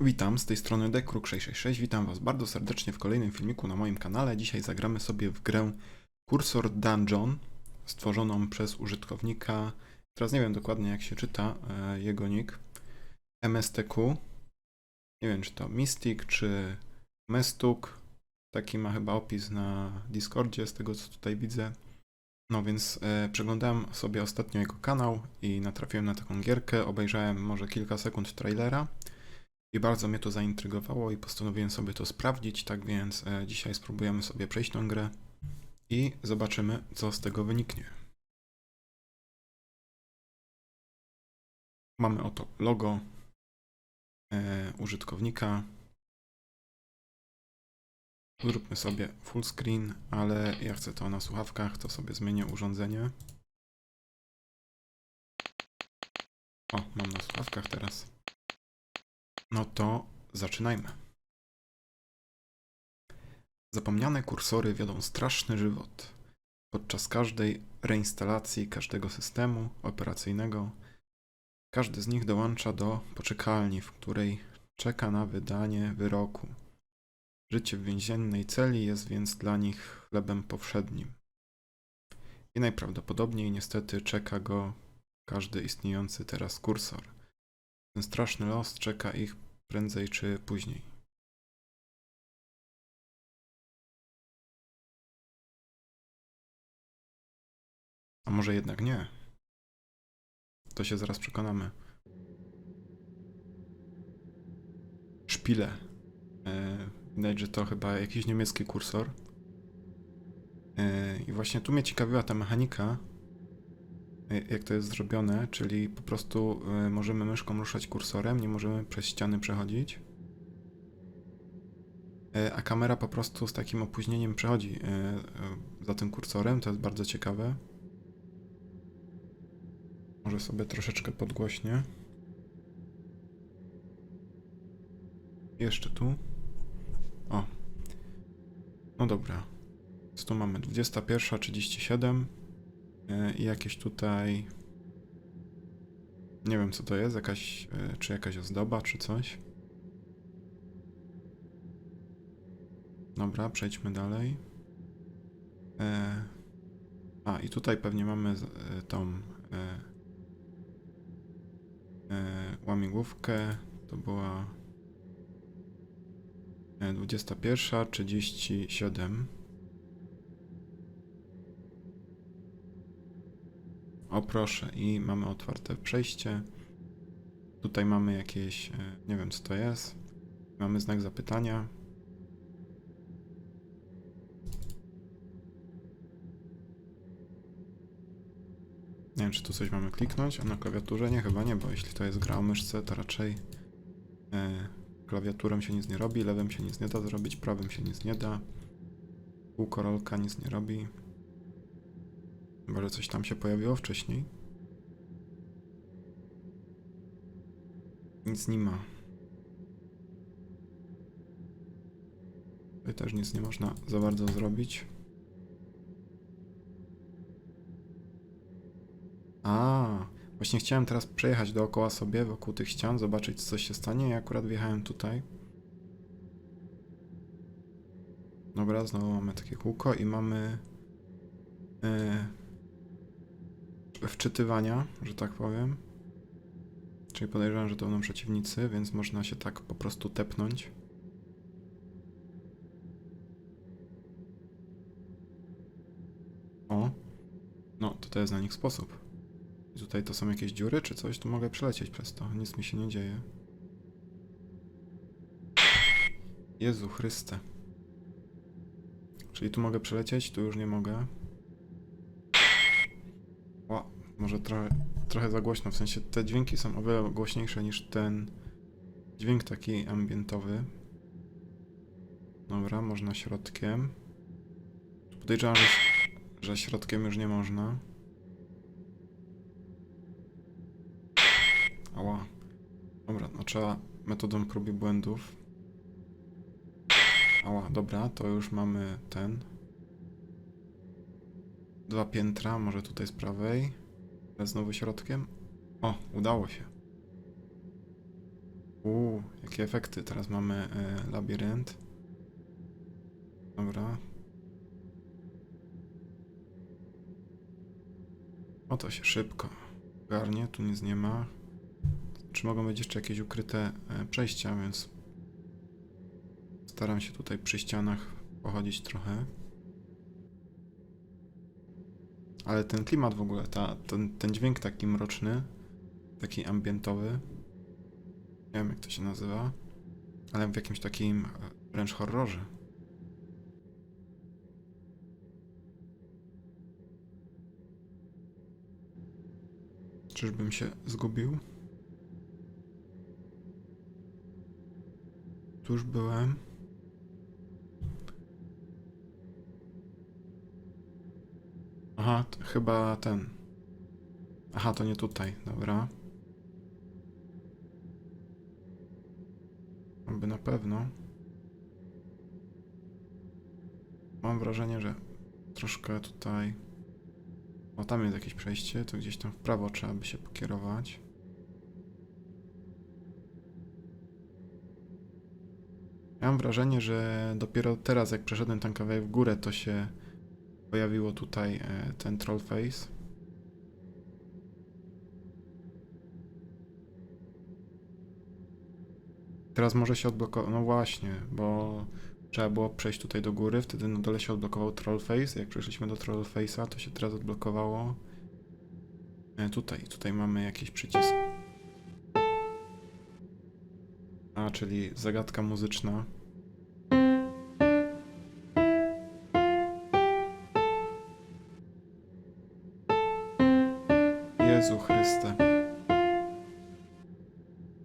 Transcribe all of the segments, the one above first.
Witam, z tej strony Dekruk666, witam was bardzo serdecznie w kolejnym filmiku na moim kanale. Dzisiaj zagramy sobie w grę Cursor Dungeon, stworzoną przez użytkownika, teraz nie wiem dokładnie jak się czyta e, jego nick, MSTQ. Nie wiem czy to Mystic czy Mestuk, taki ma chyba opis na Discordzie z tego co tutaj widzę. No więc e, przeglądałem sobie ostatnio jego kanał i natrafiłem na taką gierkę, obejrzałem może kilka sekund trailera. I bardzo mnie to zaintrygowało i postanowiłem sobie to sprawdzić, tak więc e, dzisiaj spróbujemy sobie przejść tą grę i zobaczymy, co z tego wyniknie. Mamy oto logo e, użytkownika. Zróbmy sobie full screen, ale ja chcę to na słuchawkach, to sobie zmienię urządzenie. O, mam na słuchawkach teraz. No to zaczynajmy. Zapomniane kursory wiodą straszny żywot. Podczas każdej reinstalacji każdego systemu operacyjnego, każdy z nich dołącza do poczekalni, w której czeka na wydanie wyroku. Życie w więziennej celi jest więc dla nich chlebem powszednim. I najprawdopodobniej niestety czeka go każdy istniejący teraz kursor. Ten straszny los czeka ich prędzej czy później. A może jednak nie? To się zaraz przekonamy. Szpile. E, widać, że to chyba jakiś niemiecki kursor. E, I właśnie tu mnie ciekawiła ta mechanika, jak to jest zrobione, czyli po prostu e, możemy myszką ruszać kursorem, nie możemy przez ściany przechodzić. E, A kamera po prostu z takim opóźnieniem przechodzi za tym kursorem, to jest bardzo ciekawe. Może sobie troszeczkę podgłośnię. Jeszcze tu. O. No dobra. Więc tu mamy 21.37 e, i jakieś tutaj nie wiem co to jest, jakaś, e, czy jakaś ozdoba, czy coś. Dobra, przejdźmy dalej. E, a, i tutaj pewnie mamy e, tą e, e, łamigłówkę. To była e, 21.37. O proszę, i mamy otwarte przejście. Tutaj mamy jakieś, e, nie wiem co to jest. Mamy znak zapytania. Nie wiem, czy tu coś mamy kliknąć, a na klawiaturze nie, chyba nie, bo jeśli to jest gra o myszce, to raczej e, klawiaturą się nic nie robi, lewym się nic nie da zrobić, prawym się nic nie da. Kółko rolka nic nie robi. Chyba, że coś tam się pojawiło wcześniej. Nic nie ma. Tutaj też nic nie można za bardzo zrobić. A, właśnie chciałem teraz przejechać dookoła sobie, wokół tych ścian, zobaczyć co się stanie i akurat wjechałem tutaj. Dobra, znowu mamy takie kółko i mamy yy, wczytywania, że tak powiem. Czyli podejrzewam, że to będą przeciwnicy, więc można się tak po prostu tepnąć. O, no to to jest na nich sposób. I tutaj to są jakieś dziury czy coś? Tu mogę przelecieć przez to. Nic mi się nie dzieje. Jezu Chryste. Czyli tu mogę przelecieć, tu już nie mogę. O, może trochę, trochę za głośno, w sensie te dźwięki są o wiele głośniejsze niż ten dźwięk taki ambientowy. Dobra, można środkiem. Podejrzewam, że, że środkiem już nie można. Ała. Dobra, no trzeba metodą prób i błędów. Ała, dobra, to już mamy ten. Dwa piętra, może tutaj z prawej. Znowu środkiem. O, udało się. Uuu, jakie efekty. Teraz mamy y, labirynt. Dobra. O to się szybko garnie, tu nic nie ma. Czy mogą być jeszcze jakieś ukryte e, przejścia, więc staram się tutaj przy ścianach pochodzić trochę. Ale ten klimat w ogóle, ta, ten, ten dźwięk taki mroczny, taki ambientowy, nie wiem jak to się nazywa, ale w jakimś takim e, wręcz horrorze. Czyżbym się zgubił? Tuż byłem. Aha, chyba ten. Aha, to nie tutaj, dobra. Aby na pewno. Mam wrażenie, że troszkę tutaj. O, tam jest jakieś przejście, to gdzieś tam w prawo trzeba by się pokierować. Ja mam wrażenie, że dopiero teraz, jak przeszedłem tam kawałek w górę, to się pojawiło tutaj e, ten troll face. Teraz może się odblokować. No właśnie, bo trzeba było przejść tutaj do góry, wtedy na dole się odblokował troll face. Jak przeszliśmy do troll face'a, to się teraz odblokowało. E, tutaj, tutaj mamy jakiś przycisk. A, czyli zagadka muzyczna.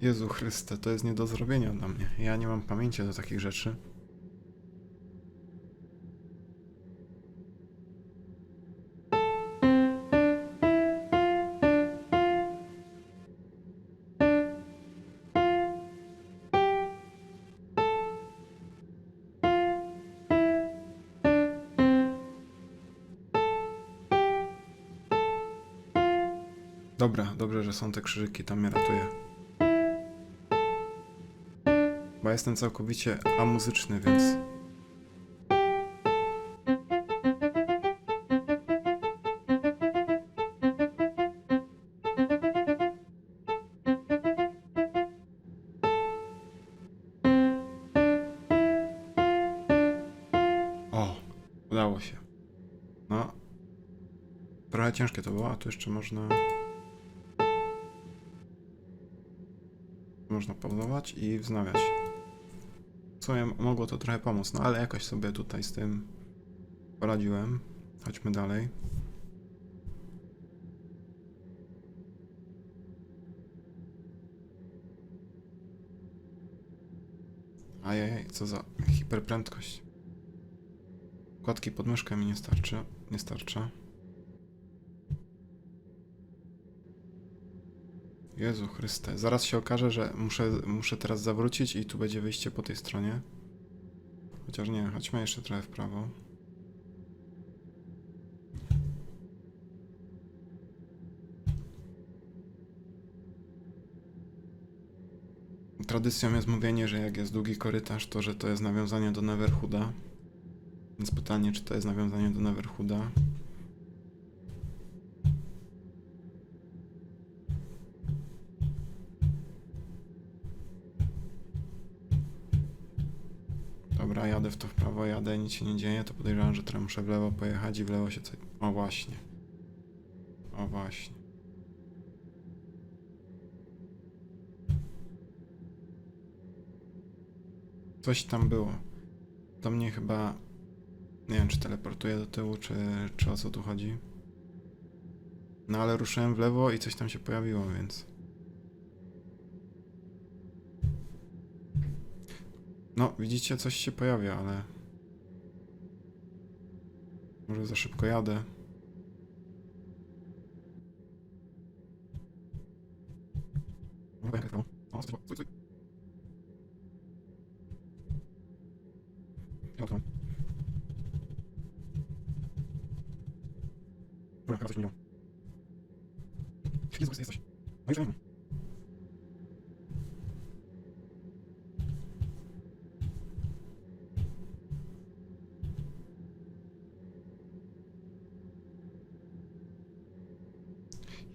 Jezu Chryste, to jest nie do zrobienia dla mnie. Ja nie mam pamięci do takich rzeczy. Dobra, dobrze, że są te krzyżyki, tam mnie ratuje. Jestem całkowicie amuzyczny, więc... O, udało się. No. Trochę ciężkie to było, a tu jeszcze można... Można pauzować i wznawiać. Sumie mogło to trochę pomóc, no ale jakoś sobie tutaj z tym poradziłem. Chodźmy dalej. Ajajaj, co za hiperprędkość. Kładki pod myszkę mi nie starczy. Nie starcza. Jezu Chryste. Zaraz się okaże, że muszę, muszę teraz zawrócić i tu będzie wyjście po tej stronie. Chociaż nie, chodźmy jeszcze trochę w prawo. Tradycją jest mówienie, że jak jest długi korytarz, to że to jest nawiązanie do Neverhooda. Więc pytanie, czy to jest nawiązanie do Neverhooda? Dobra, jadę w to w prawo, jadę, nic się nie dzieje, to podejrzewam, że teraz muszę w lewo pojechać i w lewo się coś... O właśnie. O właśnie. Coś tam było. To mnie chyba... Nie wiem, czy teleportuje do tyłu, czy, czy o co tu chodzi. No ale ruszyłem w lewo i coś tam się pojawiło, więc... No, widzicie, coś się pojawia, ale... Może za szybko jadę. Dobra, chyba coś minęło. Jezu, Chryste, jesteś. No już wiem.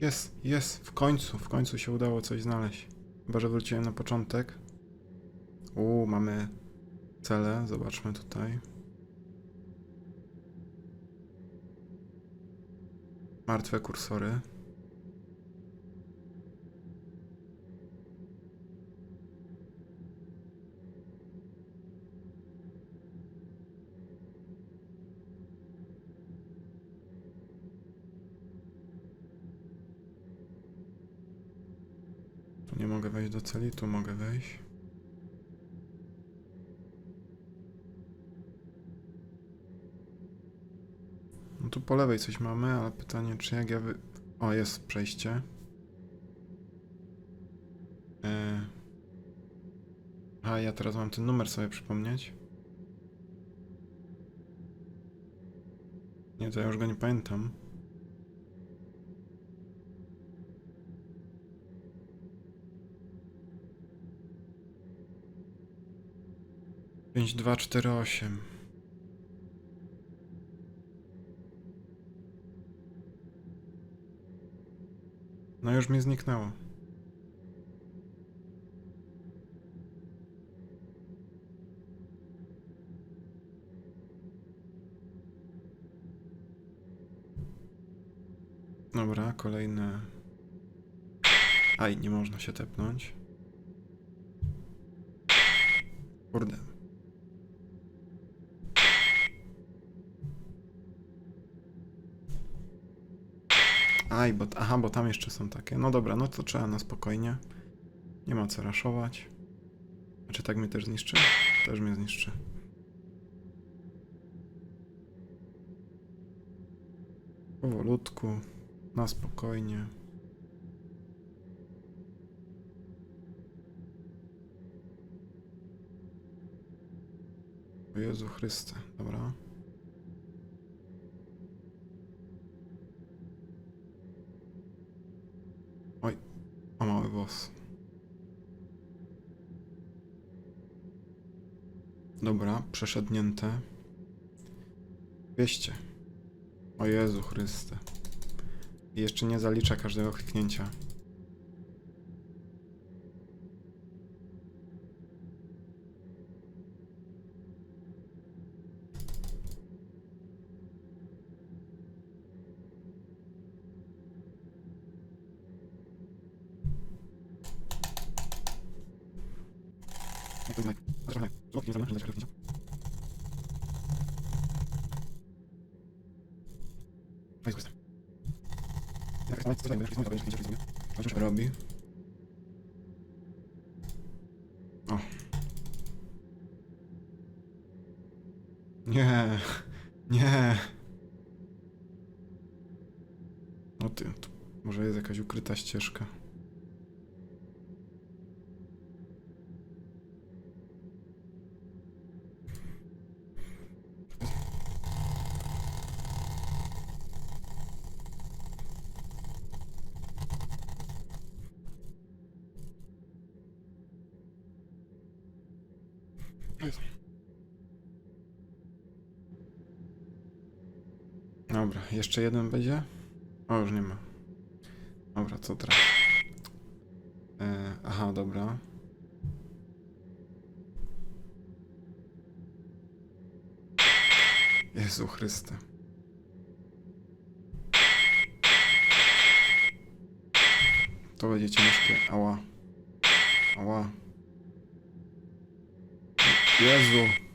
Jest, jest, w końcu, w końcu się udało coś znaleźć. Chyba, że wróciłem na początek. U, mamy cele, zobaczmy tutaj. Martwe kursory. Tu nie mogę wejść do celi, tu mogę wejść. No tu po lewej coś mamy, ale pytanie, czy jak ja wy... O, jest przejście. E... A, ja teraz mam ten numer sobie przypomnieć. Nie, to ja już go nie pamiętam. Pięć, dwa, cztery, osiem. No już mi zniknęło. Dobra, kolejne. Aj, nie można się tepnąć. Kurde. Aj, bo, aha, bo tam jeszcze są takie. No dobra, no to trzeba na spokojnie. Nie ma co raszować. A czy tak mnie też zniszczy? Też mnie zniszczy. Powolutku, na spokojnie. O Jezu Chryste, dobra. Oj, o mały włos. Dobra, przeszednięte. 200. O Jezu Chryste. Jeszcze nie zalicza każdego kliknięcia. Robi. O. Nie, nie. O ty, tu może jest jakaś ukryta ścieżka. Dobra, jeszcze jeden będzie? O, już nie ma. Dobra, co teraz? E, aha, dobra. Jezu Chryste. To będzie ciężkie. Ała. Ała. Jezu.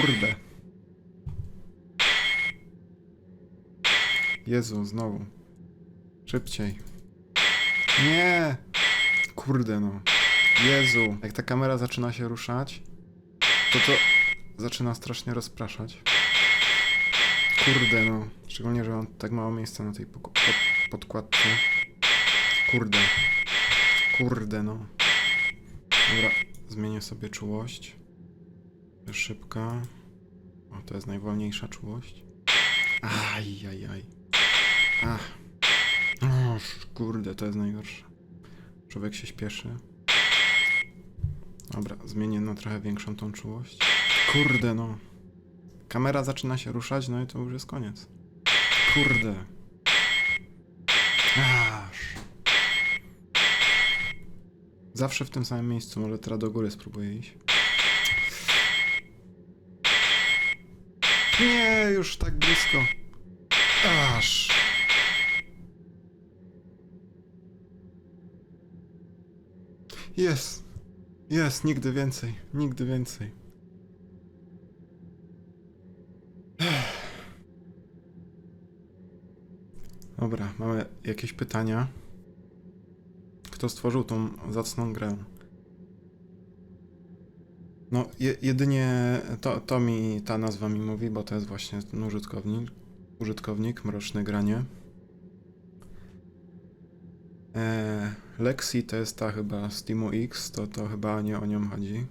Kurde. Jezu, znowu. Szybciej. Nie! Kurde no. Jezu. Jak ta kamera zaczyna się ruszać, to to zaczyna strasznie rozpraszać. Kurde no. Szczególnie, że mam tak mało miejsca na tej pod podkładce. Kurde. Kurde no. Dobra, zmienię sobie czułość. Szybka. O, to jest najwolniejsza czułość. Aj, aj, aj. Ach. O, kurde, to jest najgorsze. Człowiek się śpieszy. Dobra, zmienię na trochę większą tą czułość. Kurde, no. kamera zaczyna się ruszać, no i to już jest koniec. Kurde. Aż. Zawsze w tym samym miejscu, może teraz do góry spróbuję iść. Nie, już tak blisko. Aż. Jest. Jest, nigdy więcej. Nigdy więcej. Dobra, mamy jakieś pytania. Kto stworzył tą zacną grę? No, je, jedynie to, to mi ta nazwa mi mówi, bo to jest właśnie ten użytkownik. Użytkownik, mroczne granie. Eee, Lexi to jest ta chyba z Teamu X, to, to chyba nie o nią chodzi.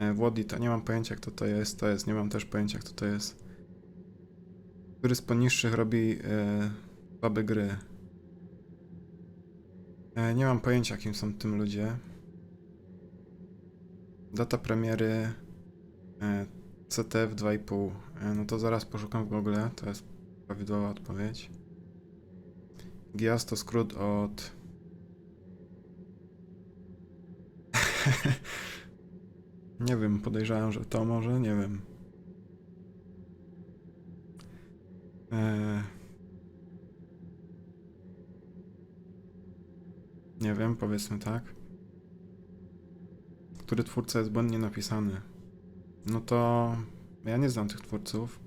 Eee, Włodi to nie mam pojęcia kto to jest, to jest, nie mam też pojęcia kto to jest. Który z poniższych robi e, słabe gry? E, nie mam pojęcia kim są tym ludzie. Data premiery e, CTF 2,5. E, no to zaraz poszukam w Google, to jest prawidłowa odpowiedź. GIAS to skrót od... nie wiem, podejrzewam, że to może, nie wiem. Eee... Nie wiem, powiedzmy tak. Który twórca jest błędnie napisany? No to ja nie znam tych twórców.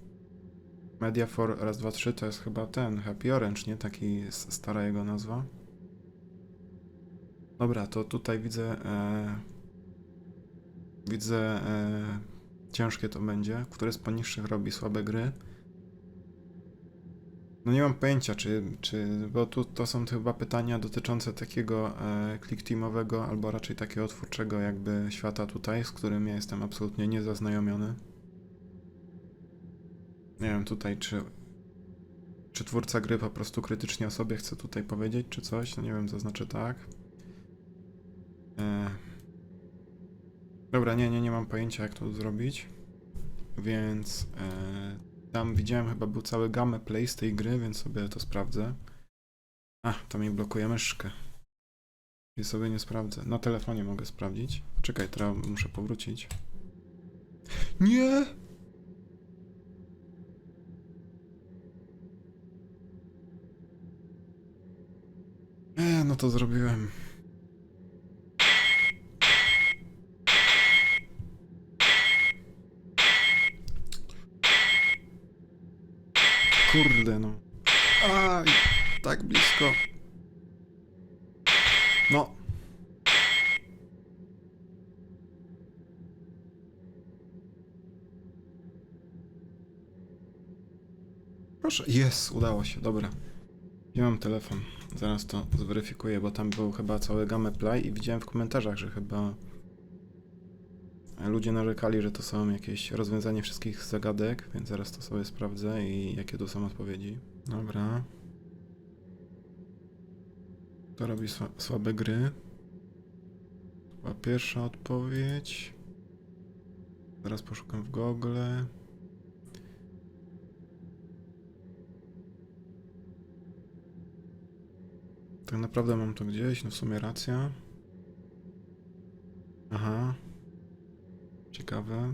Media for raz, dwa, trzy to jest chyba ten Happy Orange, nie? Taki stara jego nazwa. Dobra, to tutaj widzę. E, widzę. E, ciężkie to będzie. Który z poniższych robi słabe gry? No nie mam pojęcia, czy, czy bo tu to są chyba pytania dotyczące takiego e, click teamowego, albo raczej takiego twórczego jakby świata tutaj, z którym ja jestem absolutnie niezaznajomiony. Nie wiem tutaj, czy, czy twórca gry po prostu krytycznie o sobie chce tutaj powiedzieć, czy coś, no nie wiem, zaznaczę tak. E... Dobra, nie, nie, nie mam pojęcia jak to zrobić, więc e... tam widziałem chyba był cały gameplay z tej gry, więc sobie to sprawdzę. A, to mi blokuje myszkę. I sobie nie sprawdzę. Na telefonie mogę sprawdzić. Czekaj, teraz muszę powrócić. Nie! E, no to zrobiłem. Kurde no. Aj, tak blisko. No. Proszę, jest, udało się, dobra. Nie mam telefon. Zaraz to zweryfikuję, bo tam był chyba cały gameplay i widziałem w komentarzach, że chyba ludzie narzekali, że to są jakieś rozwiązanie wszystkich zagadek, więc zaraz to sobie sprawdzę i jakie to są odpowiedzi. Dobra. To robi sła słabe gry. Była pierwsza odpowiedź. Zaraz poszukam w Google. Tak naprawdę mam to gdzieś, no w sumie racja. Aha. Ciekawe.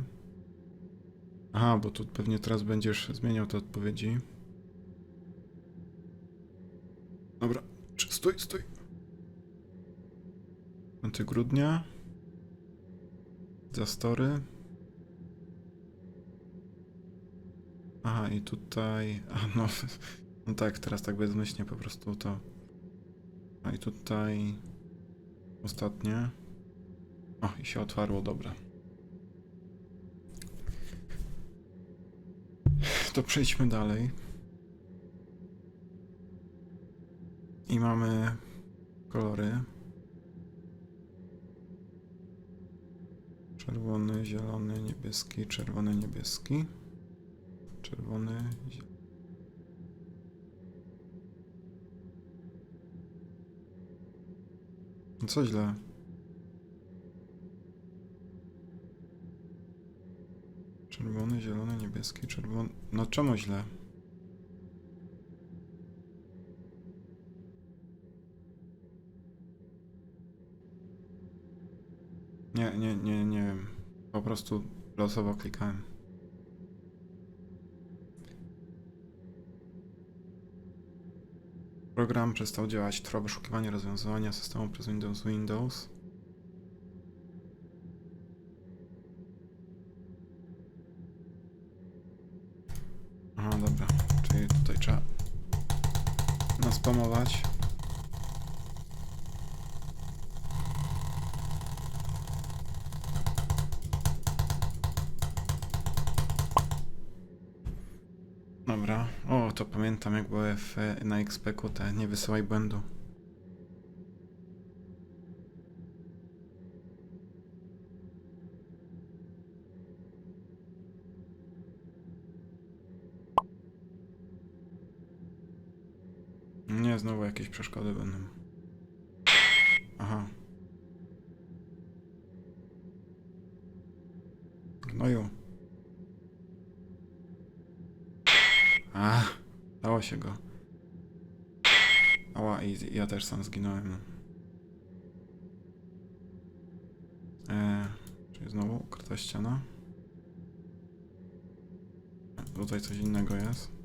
Aha, bo tu pewnie teraz będziesz zmieniał te odpowiedzi. Dobra, stój, stój. 5 grudnia. Zastory. Aha, i tutaj. A no, no tak, teraz tak bezmyślnie po prostu to. A i tutaj. Ostatnie. O, i się otwarło, dobra. To przejdźmy dalej. I mamy kolory. Czerwony, zielony, niebieski, czerwony, niebieski. Czerwony, zielony. No co źle? Czerwony, zielony, niebieski, czerwony. No czemu źle? Nie, nie, nie, nie wiem. Po prostu losowo klikałem. Program przestał działać. Trwa wyszukiwanie rozwiązywania systemu przez Windows Windows. Aha, dobra. Czyli tutaj trzeba naspamować. Dobra. O, to pamiętam jak były w, na XP-ku te nie wysyłaj błędu. Nie, znowu jakieś przeszkody będą. Aha. Gnoju. A, dało się go. Ała, i ja też sam zginąłem. Eee, czyli znowu ukryta ściana. Tutaj coś innego jest.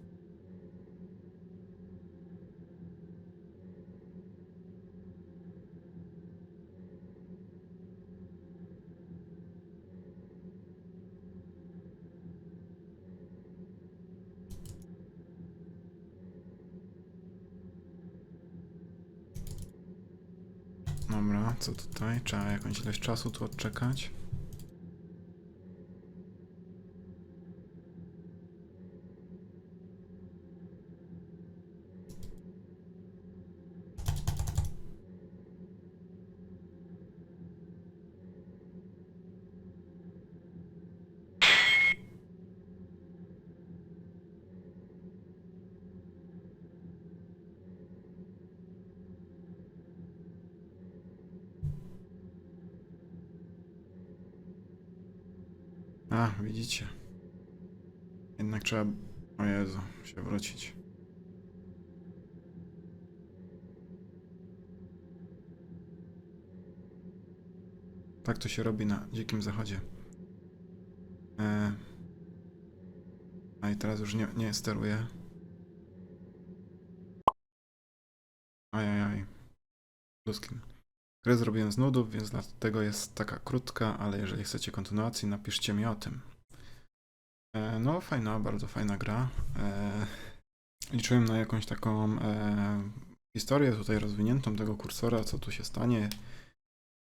Co tutaj? Trzeba jakąś ilość czasu tu odczekać. Widzicie. Jednak trzeba, o Jezu, się wrócić. Tak to się robi na dzikim zachodzie. E... A i teraz już nie, nie steruję. Ajajaj. Luskin. Grę zrobiłem z nudów, więc dlatego jest taka krótka, ale jeżeli chcecie kontynuacji, napiszcie mi o tym. E, no, fajna, bardzo fajna gra. E, liczyłem na jakąś taką e, historię tutaj rozwiniętą tego kursora, co tu się stanie.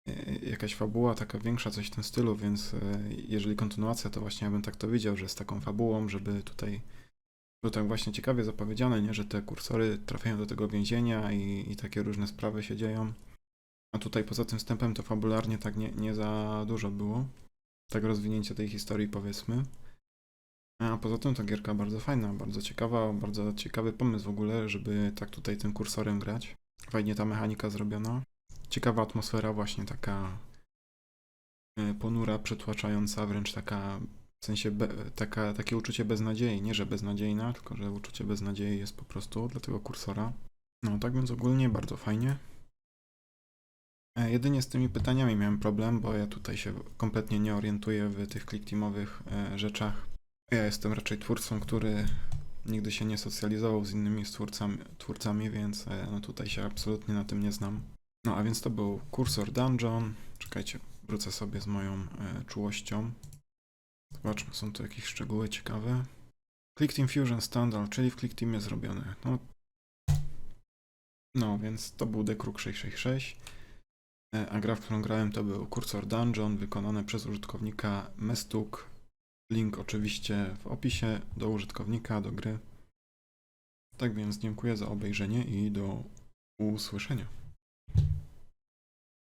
E, jakaś fabuła taka większa, coś w tym stylu, więc e, jeżeli kontynuacja, to właśnie ja bym tak to widział, że z taką fabułą, żeby tutaj było tak właśnie ciekawie zapowiedziane, nie? że te kursory trafiają do tego więzienia i, i takie różne sprawy się dzieją. A tutaj poza tym wstępem to fabularnie tak nie, nie za dużo było. Tak rozwinięcie tej historii powiedzmy. A poza tym to gierka bardzo fajna, bardzo ciekawa, bardzo ciekawy pomysł w ogóle, żeby tak tutaj tym kursorem grać. Fajnie ta mechanika zrobiona. Ciekawa atmosfera właśnie taka e, ponura, przytłaczająca, wręcz taka w sensie be, taka, takie uczucie beznadziei. Nie, że beznadziejna, tylko że uczucie beznadziei jest po prostu dla tego kursora. No tak więc ogólnie bardzo fajnie. E, Jedynie z tymi pytaniami miałem problem, bo ja tutaj się kompletnie nie orientuję w tych clickteamowych e, rzeczach. Ja jestem raczej twórcą, który nigdy się nie socjalizował z innymi twórcami, twórcami więc e, no tutaj się absolutnie na tym nie znam. No a więc to był kursor Dungeon. Czekajcie, wrócę sobie z moją czułością. Zobaczmy, są tu jakieś szczegóły ciekawe. ClickTeam Fusion Standard, czyli w ClickTeamie zrobione. No, no więc to był Dekruk 666. E, A gra, w którą grałem, to był Cursor Dungeon, wykonane przez użytkownika Mestuk. Link oczywiście w opisie do użytkownika, do gry. Tak więc dziękuję za obejrzenie i do usłyszenia.